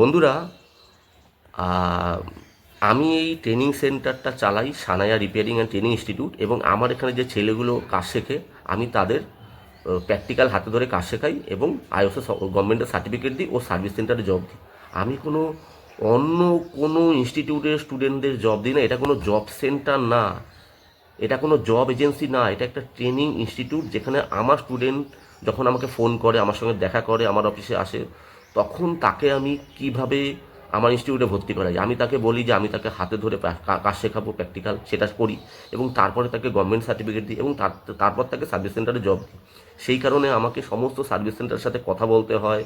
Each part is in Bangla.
বন্ধুরা আমি এই ট্রেনিং সেন্টারটা চালাই Sanaya repairing and training institute এবং আমার এখানে যে ছেলেগুলো কাজ শেখে, আমি তাদের প্র্যাকটিক্যাল হাতে ধরে কাজ শেখাই এবং আইওসে গভর্নমেন্টের সার্টিফিকেট দিই ও সার্ভিস সেন্টারে জব দিই। আমি কোনো অন্য কোনো ইনস্টিটিউটের স্টুডেন্টদের জব দিই না, এটা কোনো জব সেন্টার না। এটা কোনো জব এজেন্সি না, এটা একটা ট্রেনিং ইনস্টিটিউট যেখানে আমার স্টুডেন্ট যখন আমাকে ফোন করে, আমার সঙ্গে দেখা করে, আমার অফিসে আসে তখন তাকে আমি কীভাবে আমার ইনস্টিটিউটে ভর্তি করাই? আমি তাকে বলি যে আমি তাকে হাতে ধরে কাজ শেখাবো প্র্যাকটিক্যাল সেটা করি এবং তারপরে তাকে গভর্নমেন্ট সার্টিফিকেট দিই এবং তার তারপর তাকে সার্ভিস সেন্টারে জব দিই। সেই কারণে আমাকে সমস্ত সার্ভিস সেন্টারের সাথে কথা বলতে হয়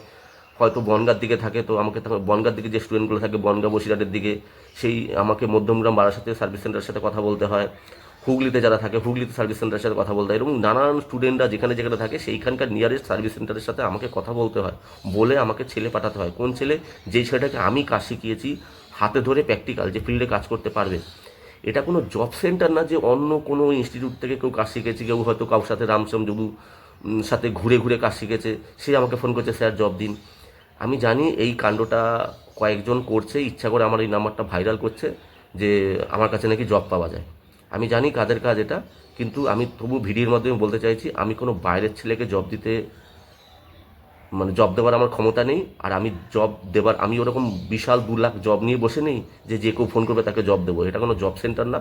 হয়তো বনগার দিকে থাকে, তো আমাকে বনগার দিকে যে স্টুডেন্টগুলো থাকে, বনগা বসিরহাটের দিকে, সেই আমাকে মধ্যমগ্রাম বারাসাতে সার্ভিস সেন্টারের সাথে কথা বলতে হয়। হুগলিতে যারা থাকে, হুগলিতে সার্ভিস সেন্টারের সাথে কথা বলতে হয়। এবং নানান স্টুডেন্টরা যেখানে যেখানে থাকে, সেইখানকার নিয়ারেস্ট সার্ভিস সেন্টারের সাথে আমাকে কথা বলতে হয়, বলে আমাকে ছেলে পাঠাতে হয়। কোন ছেলে? যেই ছেলেটাকে আমি কাজ শিখিয়েছি, হাতে ধরে প্র্যাকটিক্যাল যে ফিল্ডে কাজ করতে পারবে। এটা কোনো জব সেন্টার না যে অন্য কোনো ইনস্টিটিউট থেকে কেউ কাজ শিখেছে, কেউ হয়তো কারোর সাথে রামশ্যাম যদু সাথে ঘুরে ঘুরে কাজ শিখেছে। সে আমাকে ফোন করছে, স্যার জব দিন। আমি জানি এই কাণ্ডটা কয়েকজন করছে, ইচ্ছা করে আমার এই নাম্বারটা ভাইরাল করছে যে আমার কাছে নাকি জব পাওয়া যায়। আমি জানি কাদের কাজ এটা, কিন্তু আমি তবু ভিডিওর মাধ্যমে বলতে চাইছি, আমি কোনো বাইরের ছেলেকে জব দিতে মানে জব দেওয়ার আমার ক্ষমতা নেই, আর আমি জব দেবার আমি ওরকম বিশাল দু লাখ জব নিয়ে বসে নেই যে যে কেউ ফোন করবে তাকে জব দেবো। এটা কোনো জব সেন্টার না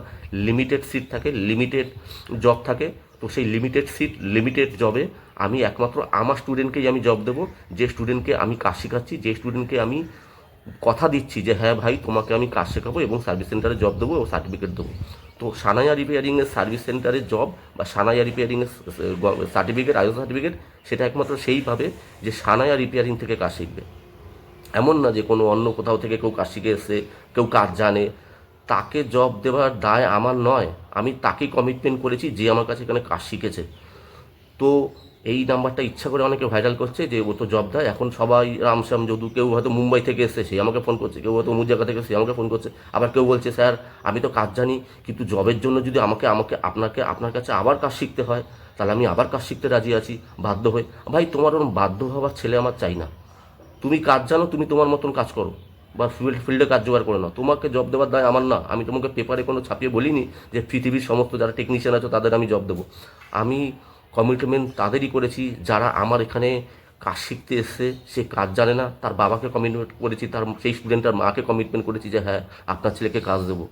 লিমিটেড সিট থাকে লিমিটেড জব থাকে। তো সেই লিমিটেড সিট লিমিটেড জবে আমি একমাত্র আমার স্টুডেন্টকেই আমি জব দেবো, যে স্টুডেন্টকে আমি কাজ শেখাচ্ছি, যে স্টুডেন্টকে আমি কথা দিচ্ছি যে হ্যাঁ ভাই, তোমাকে আমি কাজ শেখাবো এবং সার্ভিস সেন্টারে জব দেবো ও সার্টিফিকেট দেবো। তো সানায়া রিপেয়ারিংয়ের সার্ভিস সেন্টারের জব বা সানায়া রিপেয়ারিংয়ের সার্টিফিকেট আয়ো সার্টিফিকেট সেটা একমাত্র সেইভাবে যে সানায়া রিপেয়ারিং থেকে কাজ শিখবে। এমন না যে কোনো অন্য কোথাও থেকে কেউ কাজ শিখে এসছে, কেউ কাজ জানে তাকে জব দেওয়ার দায় আমার নয়। আমি তাকেই কমিটমেন্ট করেছি, যে আমার কাছে এখানে কাজ শিখেছে। তো এই নাম্বারটা ইচ্ছা করে অনেকে ভাইরাল করছে যে, ও তো জব দেয়, এখন সবাই রামশ্যাম যদু, কেউ হয়তো মুম্বাই থেকে এসছে, সে আমাকে ফোন করছে, কেউ হয়তো অমুক জায়গা থেকে সে আমাকে ফোন করছে। আবার কেউ বলছে, স্যার, আমি তো কাজ জানি, কিন্তু জবের জন্য যদি আমাকে আমাকে, আপনাকে, আপনার কাছে আবার কাজ শিখতে হয়, তাহলে আমি আবার কাজ শিখতে রাজি আছি। বাধ্য হয়ে, ভাই, তোমার ওরকম বাধ্য হওয়ার ছেলে আমার চাই না। তুমি কাজ জানো, তুমি তোমার মতন কাজ করো। বা ফিল্ড ফিল্ডে কাজ জোগাড় করে নাও। তোমাকে জব দেওয়ার দায় আমার না। আমি তোমাকে পেপারে কোনো ছাপিয়ে বলিনি যে পৃথিবীর সমস্ত যারা টেকনিশিয়ান আছে, তাদের আমি জব দেবো। আমি কমিটমেন্ট তাদেরই করেছি, যারা আমার এখানে কাজ শিখতে এসছে, সে কাজ জানে না। তার বাবাকে কমিটমেন্ট করেছি, তার সেই স্টুডেন্টটার মাকে কমিটমেন্ট করেছি যে হ্যাঁ আপনার ছেলেকে কাজ দেবো।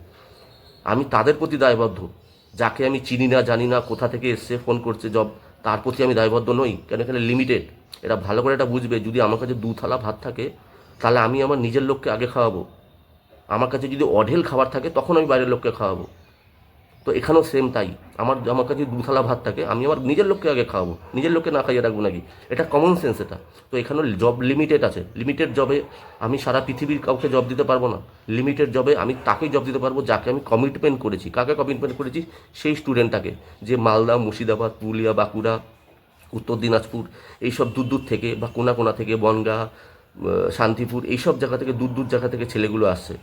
আমি তাদের প্রতি দায়বদ্ধ। যাকে আমি চিনি না, জানি না, কোথা থেকে এসছে ফোন করছে জব তার প্রতি আমি দায়বদ্ধ নই। কেন? এখানে লিমিটেড এটা ভালো করে এটা বুঝবে। যদি আমার কাছে দু থালা ভাত থাকে তাহলে আমি আমার নিজের লোককে আগে খাওয়াবো। আমার কাছে যদি অঢেল খাবার থাকে, তখন আমি বাইরের লোককে খাওয়াবো। তো এখানেও সেম তাই। আমার আমার কাছে দু থালা ভাত থাকে, আমি আমার নিজের লোককে আগে খাওয়াবো। নিজের লোককে না খাইয়ে রাখব নাকি? এটা কমন সেন্স এটা। তো এখানেও জব লিমিটেড আছে। লিমিটেড জবে আমি সারা পৃথিবীর কাউকে জব দিতে পারব না। লিমিটেড জবে আমি তাকেই জব দিতে পারব যাকে আমি কমিটমেন্ট করেছি। কাকে কমিটমেন্ট করেছি? সেই স্টুডেন্টটাকে যে মালদা, মুর্শিদাবাদ, পুরুলিয়া, বাঁকুড়া, উত্তর দিনাজপুর, এইসব দূর দূর থেকে বা কোনা কোনা থেকে, বনগা শান্তিপুর, এইসব জায়গা থেকে, দূর দূর জায়গা থেকে ছেলেগুলো আসছে,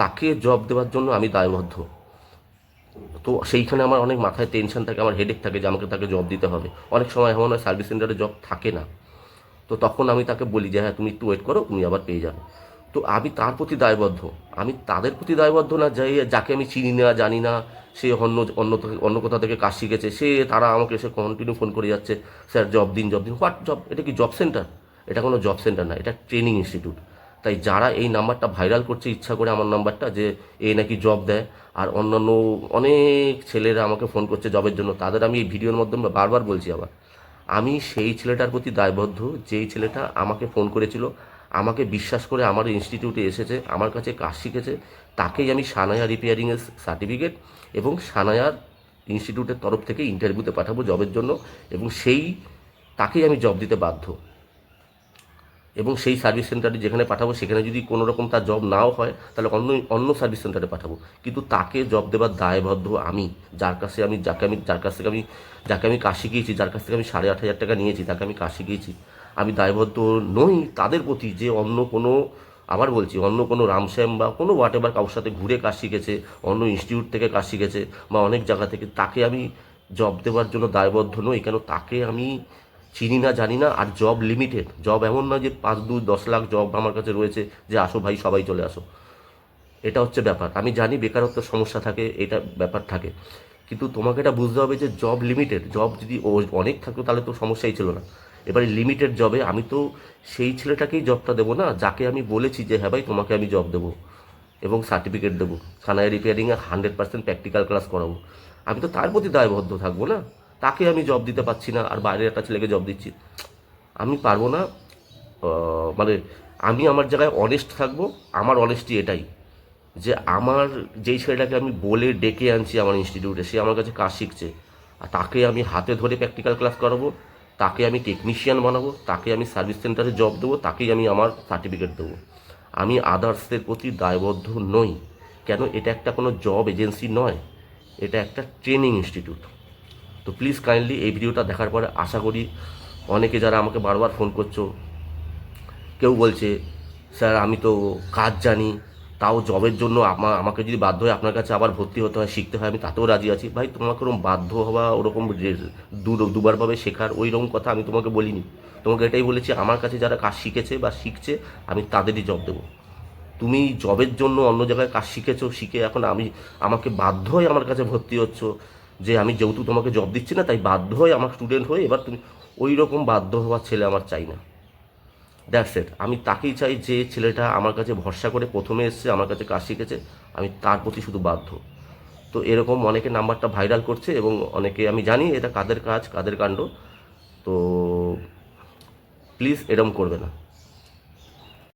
তাকে জব দেওয়ার জন্য আমি দায়বদ্ধ। তো সেইখানে আমার অনেক মাথায় টেনশন থাকে, আমার হেডেক থাকে যে আমাকে তাকে জব দিতে হবে। অনেক সময় এমন হয় সার্ভিস সেন্টারে জব থাকে না। তো তখন আমি তাকে বলি যে হ্যাঁ তুমি একটু ওয়েট করো, তুমি আবার পেয়ে যাবে। তো আমি তার প্রতি দায়বদ্ধ। আমি তাদের প্রতি দায়বদ্ধ না যাই যাকে আমি চিনি না, জানি না, সে অন্য অন্য অন্য কোথা থেকে কাজ শিখেছে, সে, তারা আমাকে এসে কন্টিনিউ ফোন করে যাচ্ছে, স্যার জব দিন জব দিন। হোয়াট জব এটা কি জব সেন্টার এটা কোনো জব সেন্টার না, এটা ট্রেনিং ইনস্টিটিউট তাই যারা এই নাম্বারটা ভাইরাল করছে, ইচ্ছা করে আমার নাম্বারটা যে এ নাকি জব দেয়। আর অন্যান্য অনেক ছেলেরা আমাকে ফোন করছে জবের জন্য। তাদের আমি এই ভিডিওর মাধ্যমে বারবার বলছি আবার। আমি সেই ছেলেটার প্রতি দায়বদ্ধ, যেই ছেলেটা আমাকে ফোন করেছিল, আমাকে বিশ্বাস করে আমার ইনস্টিটিউটে এসেছে, আমার কাছে কাজ শিখেছে, তাকেই আমি সানায়া রিপেয়ারিংয়ের সার্টিফিকেট এবং সানায়ার ইনস্টিটিউটের তরফ থেকে ইন্টারভিউতে পাঠাবো জবের জন্য এবং সেই, তাকেই আমি জব দিতে বাধ্য। এবং সেই সার্ভিস সেন্টারে যেখানে পাঠাবো, সেখানে যদি কোনো রকম তার জব নাও হয়, তাহলে অন্য অন্য সার্ভিস সেন্টারে পাঠাবো। কিন্তু তাকে জব দেওয়ার দায়বদ্ধ আমি, যার কাছে আমি, যাকে আমি, যার কাছ থেকে আমি, যাকে আমি কাশি গিয়েছি, যার কাছ থেকে আমি সাড়ে আট হাজার টাকা নিয়েছি, তাকে আমি কাশি গিয়েছি, আমি দায়বদ্ধ নই, তাদের প্রতি যে অন্য কোনো, আবার বলছি, অন্য কোনো রামশ্যাম বা কোনো হোয়াট এভার কারোর সাথে ঘুরে কাজ শিখেছে অন্য ইনস্টিটিউট থেকে কাজ শিখেছে বা অনেক জায়গা থেকে, তাকে আমি জব দেওয়ার জন্য দায়বদ্ধ নই, কেন তাকে আমি চিনি না, জানি না, আর জব লিমিটেড জব এমন না যে পাঁচ, দু, দশ লাখ জব আমার কাছে রয়েছে, যে আসো ভাই, সবাই চলে আসো। এটা হচ্ছে ব্যাপার। আমি জানি বেকারত্ব সমস্যা থাকে, এটা ব্যাপার থাকে। কিন্তু তোমাকে এটা বুঝতে হবে যে জব লিমিটেড জব যদি অনেক থাকতো, তাহলে তো সমস্যাই ছিল না। এবারে লিমিটেড জবে আমি তো সেই ছেলেটাকেই জবটা দেবো না, যাকে আমি বলেছি যে হ্যাঁ ভাই, তোমাকে আমি জব দেবো এবং সার্টিফিকেট দেবো। সানায় রিপেয়ারিংয়ে হান্ড্রেড পার্সেন্ট প্র্যাকটিক্যাল ক্লাস করাবো। আমি তো তার প্রতি দায়বদ্ধ থাকব না। তাকে আমি জব দিতে পারছি না, আর বাইরের একটা ছেলেকে জব দিচ্ছি। আমি পারব না মানে আমি আমার জায়গায় অনেস্ট থাকব, আমার অনেস্টি এটাই। যে আমার যেই ছেলেটাকে আমি বলে ডেকে আনছি আমার ইনস্টিটিউটে সে আমার কাছে কাজ শিখছে, আর তাকে আমি হাতে ধরে প্র্যাকটিক্যাল ক্লাস করাবো, তাকে আমি টেকনিশিয়ান বানাবো, তাকে আমি সার্ভিস সেন্টারে জব দেবো, তাকেই আমি আমার সার্টিফিকেট দেবো। আমি আদার্সদের প্রতি দায়বদ্ধ নই। কেন? এটা একটা কোনো জব এজেন্সি নয়, এটা একটা ট্রেনিং ইনস্টিটিউট তো প্লিজ কাইন্ডলি এই ভিডিওটা দেখার পরে আশা করি অনেকে যারা আমাকে বারবার ফোন করছ, কেউ বলছে, স্যার, আমি তো কাজ জানি, তাও জবের জন্য আমা, আমাকে যদি বাধ্য হয় আপনার কাছে আবার ভর্তি হতে হয়, শিখতে হয়, আমি তাতেও রাজি আছি। ভাই, তোমাকে ওরকম বাধ্য হওয়া, ওরকম দুবারভাবে শেখার ওই রকম কথা আমি তোমাকে বলিনি। তোমাকে এটাই বলেছি, আমার কাছে যারা কাজ শিখেছে বা শিখছে, আমি তাদেরই জব দেবো। তুমি জবের জন্য অন্য জায়গায় কাজ শিখেছো, শিখে এখন আমি, আমাকে বাধ্য হয়ে আমার কাছে ভর্তি হচ্ছ যে আমি যেহেতু তোমাকে জব দিচ্ছি না, তাই বাধ্য হয়ে আমার স্টুডেন্ট হয়ে এবার তুমি ওই রকম বাধ্য হওয়ার ছেলে আমার চাই না। দ্যাটস ইট আমি তাকেই চাই যে ছেলেটা আমার কাছে ভরসা করে প্রথমে এসছে, আমার কাছে কাজ শিখেছে, আমি তার প্রতি শুধু বাধ্য। তো এরকম অনেকে নাম্বারটা ভাইরাল করছে এবং অনেকে আমি জানি এটা কাদের কাজ, কাদের কাণ্ড, তো প্লিজ এরকম করবে না।